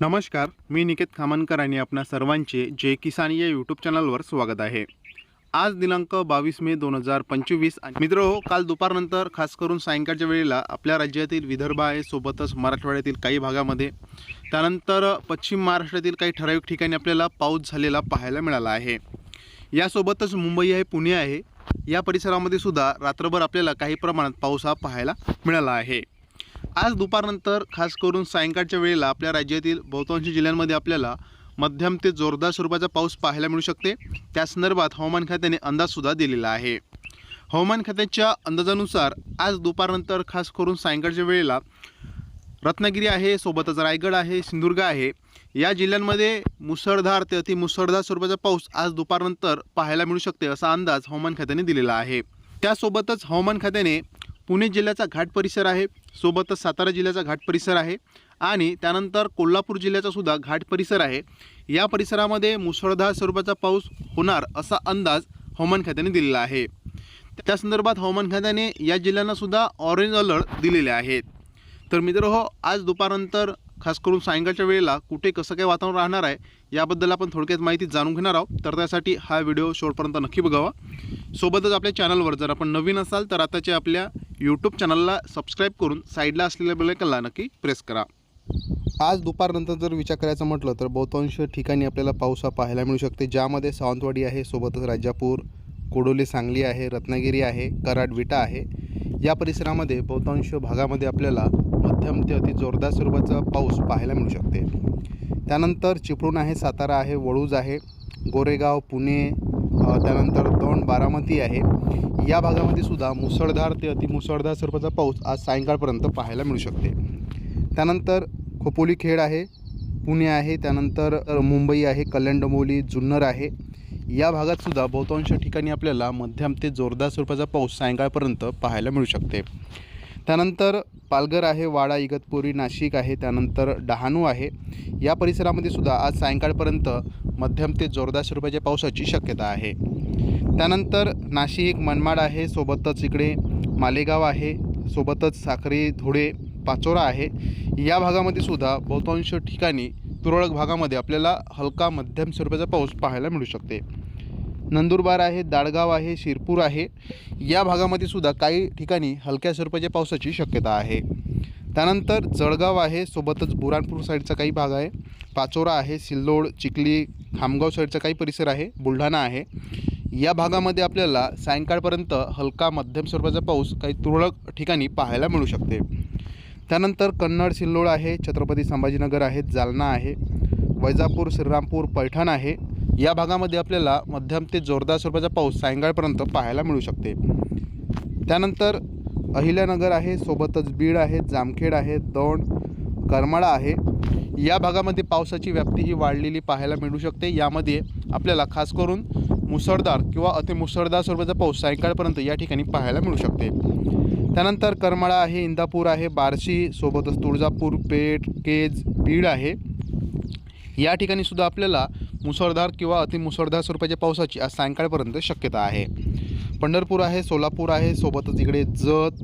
नमस्कार मी निकेत खामनकर आणि आपणा सर्वांचे जे किसान या यूट्यूब चॅनलवर स्वागत आहे. आज दिनांक बावीस मे दोन हजार पंचवीस मित्र हो काल दुपारनंतर खास करून सायंकाळच्या वेळेला आपल्या राज्यातील विदर्भ आहे सोबतच मराठवाड्यातील काही भागामध्ये. त्यानंतर पश्चिम महाराष्ट्रातील काही ठराविक ठिकाणी आपल्याला पाऊस झालेला पाहायला मिळाला आहे. यासोबतच मुंबई आहे पुणे आहे. या परिसरामध्ये सुद्धा रात्रभर आपल्याला काही प्रमाणात पाऊस हा पाहायला मिळाला आहे. आज दुपारनंतर खास करून सायंकाळच्या वेळेला आपल्या राज्यातील बहुतांश जिल्ह्यांमध्ये आपल्याला मध्यम ते जोरदार स्वरूपाचा पाऊस पाहायला मिळू शकते. त्या संदर्भात हवामान खात्याने अंदाजसुद्धा दिलेला आहे. हवामान खात्याच्या अंदाजानुसार आज दुपारनंतर खास करून सायंकाळच्या वेळेला रत्नागिरी आहे सोबतच रायगड आहे सिंधुदुर्ग आहे. या जिल्ह्यांमध्ये मुसळधार ते अतिमुसळधार स्वरूपाचा पाऊस आज दुपारनंतर पाहायला मिळू शकते असा अंदाज हवामान खात्याने दिलेला आहे. त्यासोबतच हवामान खात्याने पुणे जिल्ह्याचा घाट परिसर आहे. सोबतच सातारा जिल्ह्याचा घाट परिसर आहे आणि त्यानंतर कोल्हापूर जिल्ह्याचा सुद्धा घाट परिसर आहे. या परिसरामध्ये मुसळधार स्वरूपाचा पाऊस होणार असा अंदाज हवामान खात्याने दिलेला आहे. त्या संदर्भात हवामान खात्याने या जिल्ह्यांना सुद्धा ऑरेंज अलर्ट दिलेले आहेत. तर मित्र हो आज दुपारनंतर खास करून सायंकाळच्या वेळेला कुठे कसं काय वातावरण राहणार आहे याबद्दल आपण थोडक्यात माहिती जाणून घेणार आहोत. तर त्यासाठी हा व्हिडिओ शेवटपर्यंत नक्की बघावा. सोबतच आपल्या चॅनलवर जर आपण नवीन असाल तर आताच्या आपल्या यूट्यूब चॅनलला सबस्क्राईब करून साईडला असलेल्या बेलायकनला नक्की प्रेस करा. आज दुपारनंतर जर विचार करायचा म्हटलं तर बहुतांश ठिकाणी आपल्याला पाऊस हा पाहायला मिळू शकते. ज्यामध्ये सावंतवाडी आहे सोबतच राजापूर कोडोली सांगली आहे रत्नागिरी आहे कराड विटा आहे. या परिसरामध्ये बहुतांश भागामध्ये आपल्याला मध्यम ते अति जोरदार स्वरूपाचा पाऊस पाहायला मिळू शकते. त्यानंतर चिपळूण आहे सातारा आहे वळूज आहे गोरेगाव पुणे त्यानंतर दोन बारामती आहे. या भागामध्ये सुद्धा मुसळधार ते अतिमुसळधार स्वरूपाचा पाऊस आज सायंकाळपर्यंत पाहायला मिळू शकते. त्यानंतर खोपोली खेड आहे पुणे आहे त्यानंतर मुंबई आहे कल्याण डोंबिवली जुन्नर आहे. या भागात सुद्धा बहुतांश ठिकाणी आपल्याला मध्यम ते जोरदार स्वरूपाचा पाऊस सायंकाळपर्यंत पाहायला मिळू शकते. त्यानंतर पालघर आहे वाडा इगतपुरी नाशिक आहे त्यानंतर डहाणू आहे. या परिसरामध्ये सुद्धा आज सायंकाळपर्यंत मध्यम ते जोरदार स्वरूपाच्या पावसाची शक्यता आहे. त्यानंतर नाशिक मनमाड आहे सोबतच इकडे मालेगाव आहे सोबतच साखरी धुळे पाचोरा आहे. या भागामध्ये सुद्धा बहुतांश ठिकाणी तुरळक भागामध्ये आपल्याला हलका मध्यम स्वरूपाचा पाऊस पाहायला मिळू शकते. नंदुरबार आहे दाडगाव आहे शिरपूर आहे. या भागामध्ये सुद्धा काही ठिकाणी हलक्या स्वरूपाच्या पावसाची शक्यता आहे. त्यानंतर जळगाव आहे सोबतच बुराणपूर साईडचा काही भाग आहे. पाचोरा आहे सिल्लोड चिखली खामगाव साईडचा काही परिसर आहे बुलढाणा आहे. या भागामध्ये आपल्याला सायंकाळपर्यंत हलका मध्यम स्वरूपाचा पाऊस काही तुरळक ठिकाणी पाहायला मिळू शकते. त्यानंतर कन्नड सिल्लोड आहे छत्रपती संभाजीनगर आहे जालना आहे वैजापूर श्रीरामपूर पैठण आहे. या भागामध्ये आपल्याला मध्यम ते जोरदार स्वरूपाचा पाऊस सायंकाळपर्यंत पाहायला मिळू शकते. त्यानंतर अहिल्यानगर आहे सोबतच बीड आहे जामखेड आहे दौंड करमाळा आहे. या भागामध्ये पावसाची व्याप्ती ही वाढलेली पाहायला मिळू शकते. यामध्ये आपल्याला खास करून मुसळधार किंवा अतिमुसळधार स्वरूपाचा पाऊस सायंकाळपर्यंत या ठिकाणी पाहायला मिळू शकते. त्यानंतर करमाळा आहे इंदापूर आहे बार्शी सोबतच तुळजापूर पेठ केज बीड आहे. या ठिकाणी सुद्धा आपल्याला मुसळधार किंवा अतिमुसळधार स्वरूपाच्या पावसाची आज सायंकाळपर्यंत शक्यता आहे. पंढरपूर आहे सोलापूर आहे सोबतच इकडे जत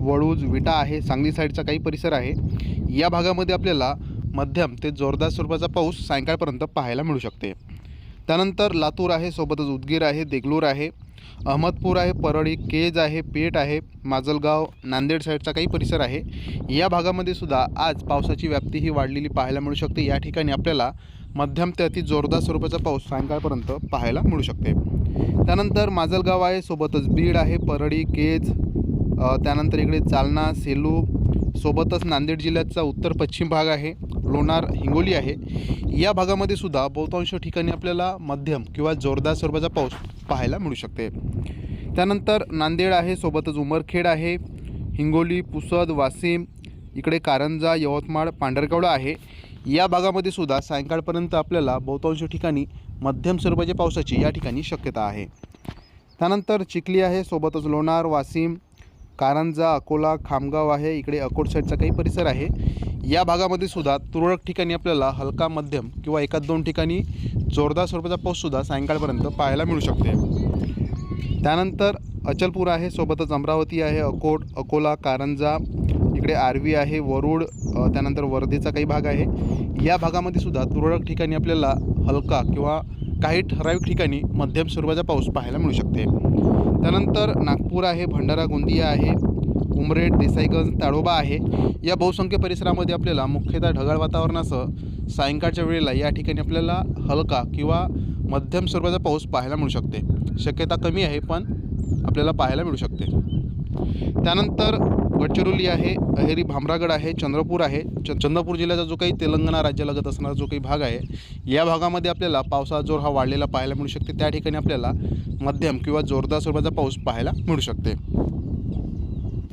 वळूज विटा आहे सांगली साईडचा काही परिसर आहे. या भागामध्ये आपल्याला मध्यम ते जोरदार स्वरूपाचा पाऊस सायंकाळपर्यंत पाहायला मिळू शकते. त्यानंतर लातूर आहे सोबतच उदगीर आहे देगलूर आहे अहमदपूर आहे परळी केज आहे पेठ आहे माजलगाव नांदेड साईडचा काही परिसर आहे. या भागामध्ये सुद्धा आज पावसाची व्याप्ती ही वाढलेली पाहायला मिळू शकते. या ठिकाणी आपल्याला मध्यम ते अति जोरदार स्वरूपाचा पाऊस सायंकाळपर्यंत पाहायला मिळू शकते. त्यानंतर माजलगाव आहे सोबतच बीड आहे परळी केज त्यानंतर इकडे जालना सेलू सोबतच नांदेड जिल्ह्याचा उत्तर पश्चिम भाग आहे लोणार हिंगोली आहे. या भागामध्ये सुद्धा बहुतांश ठिकाणी आपल्याला मध्यम किंवा जोरदार स्वरूपाचा पाऊस पाहायला मिळू शकते. त्यानंतर नांदेड आहे सोबतच उमरखेड आहे हिंगोली पुसद वाशिम इकडे कारंजा यवतमाळ पांढरकवडा आहे. या भागामध्ये सुद्धा सायंकाळपर्यंत आपल्याला बहुतांश ठिकाणी मध्यम स्वरूपाच्या पावसाची या ठिकाणी शक्यता आहे. त्यानंतर चिखली आहे सोबतच लोणार वाशिम कारंजा अकोला खामगाव आहे इकडे अकोट साईडचा काही परिसर आहे. या भागामध्ये सुद्धा तुरळक ठिकाणी आपल्याला हलका मध्यम किंवा एकाच दोन ठिकाणी जोरदार स्वरूपाचा पाऊससुद्धा सायंकाळपर्यंत पाहायला मिळू शकते. त्यानंतर अचलपूर आहे सोबतच अमरावती आहे अकोट अकोला कारंजा इकडे आर्वी आहे वरुड त्यानंतर वर्धेचा काही भाग आहे. या भागामध्ये सुद्धा तुरळक ठिकाणी आपल्याला हलका किंवा काही ठराविक ठिकाणी मध्यम स्वरूपाचा पाऊस पाहायला मिळू शकते. त्यानंतर नागपूर आहे भंडारा गोंदिया आहे उमरेड देसाईगंज ताडोबा आहे. या बहुसंख्य परिसरामध्ये आपल्याला मुख्यतः ढगाळ वातावरणासह सायंकाळच्या वेळेला या ठिकाणी आपल्याला हलका किंवा मध्यम स्वरूपाचा पाऊस पाहायला मिळू शकते. शक्यता कमी आहे पण आपल्याला पाहायला मिळू शकते. त्यानंतर गडचिरोली आहे अहेरी भामरागड आहे चंद्रपूर आहे. च चंद्रपूर जिल्ह्याचा जो काही तेलंगणा राज्यालगत असणारा जो काही भाग आहे या भागामध्ये आपल्याला पावसाचा जोर हा वाढलेला पाहायला मिळू शकते. त्या ठिकाणी आपल्याला मध्यम किंवा जोरदार स्वरूपाचा पाऊस पाहायला मिळू शकते.